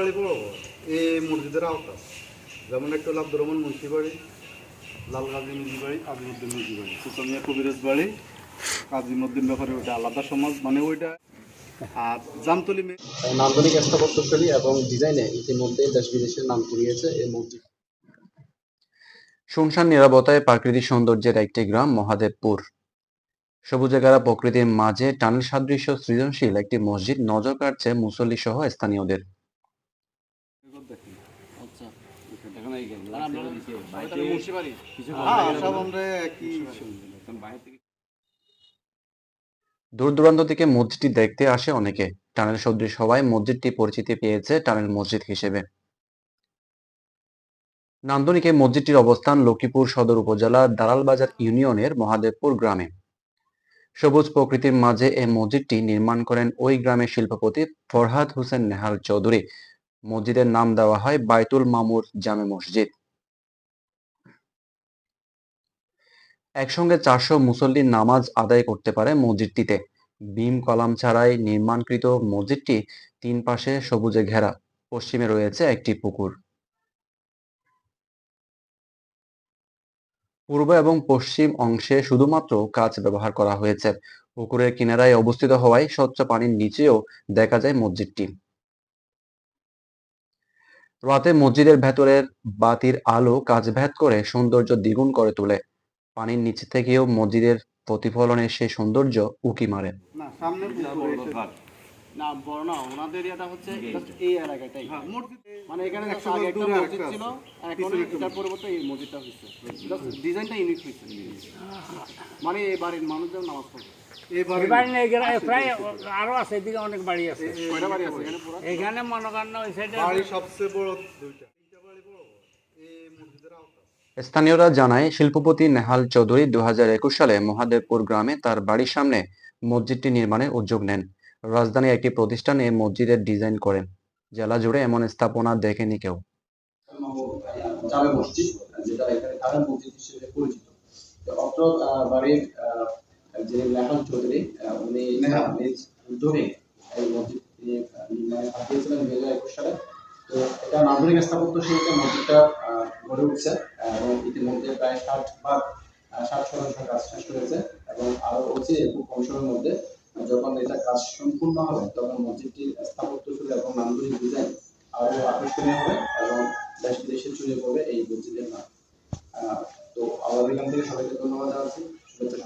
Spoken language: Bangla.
এই মসজিদের আওতা যেমন একটা হলো আব্দুর রহমান মুন্সি বাড়ি লাল গাজী মুন্সি বাড়ি কাজীমুদ্দিন মুন্সি বাড়ি। সুতমিয়া কবিরাজ বাড়ি কাজীমুদ্দিন ব্যাপারে ওইটা আলাদা সমাজ মানে ওইটা। আর জামতলি নান্দনিক স্থাপত্যশৈলী এবং ডিজাইনে ইতিমধ্যে দেশ বিদেশের নাম কুড়িয়েছে এই মসজিদ। শুনশান নিরাপত্তায় প্রাকৃতিক সৌন্দর্যের একটি গ্রাম মহাদেবপুর। সবুজে গাড়া প্রকৃতির মাঝে টানেল সাদৃশ্য সৃজনশীল একটি মসজিদ নজর কাটছে মুসল্লি সহ স্থানীয়দের। দূর দূরান্ত থেকে মসজিদটি দেখতে আসে অনেকে। টানেল সদৃশ হওয়ায় মসজিদটি পরিচিতি পেয়েছে টানেল মসজিদ হিসেবে। নান্দনিক এই মসজিদটির অবস্থান লক্ষ্মীপুর সদর উপজেলার দালালবাজার ইউনিয়নের মহাদেবপুর গ্রামে। সবুজ প্রকৃতির মাঝে এই মসজিদটি নির্মাণ করেন ওই গ্রামের শিল্পপতি ফরহাদ হোসেন নেহাল চৌধুরী। মসজিদের নাম দেওয়া হয় বাইতুল মামুর জামে মসজিদ। একসঙ্গে চারশো মুসল্লি নামাজ আদায় করতে পারে মসজিদটিতে। বিম কলাম ছাড়াই নির্মাণকৃত মসজিদটি তিন পাশে সবুজে ঘেরা। পশ্চিমে রয়েছে একটি পুকুর। পূর্ব এবং পশ্চিম অংশে শুধুমাত্র কাচ ব্যবহার করা হয়েছে। পুকুরের কিনারায় অবস্থিত হওয়ায় স্বচ্ছ পানির নিচেও দেখা যায় মসজিদটি। রাতে মসজিদের ভেতরের বাতির আলো কাজ ভেদ করে সৌন্দর্য দ্বিগুণ করে তোলে। পানির নিচে থেকেও মসজিদের প্রতিফলনে সে সৌন্দর্য উকি মারে। না সামনে পুকুর এসে- না বড় না ওনাদের এরিয়াটা হচ্ছে এই এলাকাটাই। হ্যাঁ মানে এখানে আগে একটা মসজিদ ছিল এখন এটার পরিবর্তে এই মসজিদটা হচ্ছে ডিজাইনটা ইউনিক হয়েছে। মানে এই বাড়ির মানুষজন নামাজ পড়ে। এবারে বাড়ি নেই গ্রা- প্রায় আরও আছে এদিকে অনেক বাড়ি আছে। কয়টা বাড়ি আছে এখানে সবচেয়ে বড় দুইটা। স্থানীয়রা জানায় শিল্পপতি নেহাল চৌধুরী দু হাজার একুশ সালে মহাদেবপুর গ্রামে তার বাড়ির সামনে মসজিদটি নির্মাণের উদ্যোগ নেন। রাজধানীর একটি প্রতিষ্ঠান এই মসজিদের ডিজাইন করেন। জেলা জুড়ে এমন স্থাপনা দেখেনি কেউ। জামে মসজিদ যেটা এখানে কারণ মসজিদ হিসেবে পরিচিত। অত্র বাড়ির আহ, নেহাল চৌধুরী উনি নিজ উদ্যোগে এই মসজিদ নির্মাণে হাত দিয়েছিলেন দুই হাজার একুশ সালে। তো এটা নান্দনিক স্থাপত্য শিল্পে মসজিদটা আহ, গড়ে উঠছে এবং ইতিমধ্যে প্রায় ষাট ভাগ ষাট শতাংশ কাজ শেষ করেছে এবং আরও অতি খুব কম সময়ের মধ্যে যখন এটা কাজ সম্পূর্ণ হবে, তখন মসজিদটির স্থাপত্য এবং নান্দনিক ডিজাইন আরও আকর্ষণীয় হবে এবং দেশ বিদেশে ছড়িয়ে পড়বে এই মসজিদের নাম। তো আমাদের এখান থেকে সবাইকে ধন্যবাদ জানাচ্ছি। শুভেচ্ছা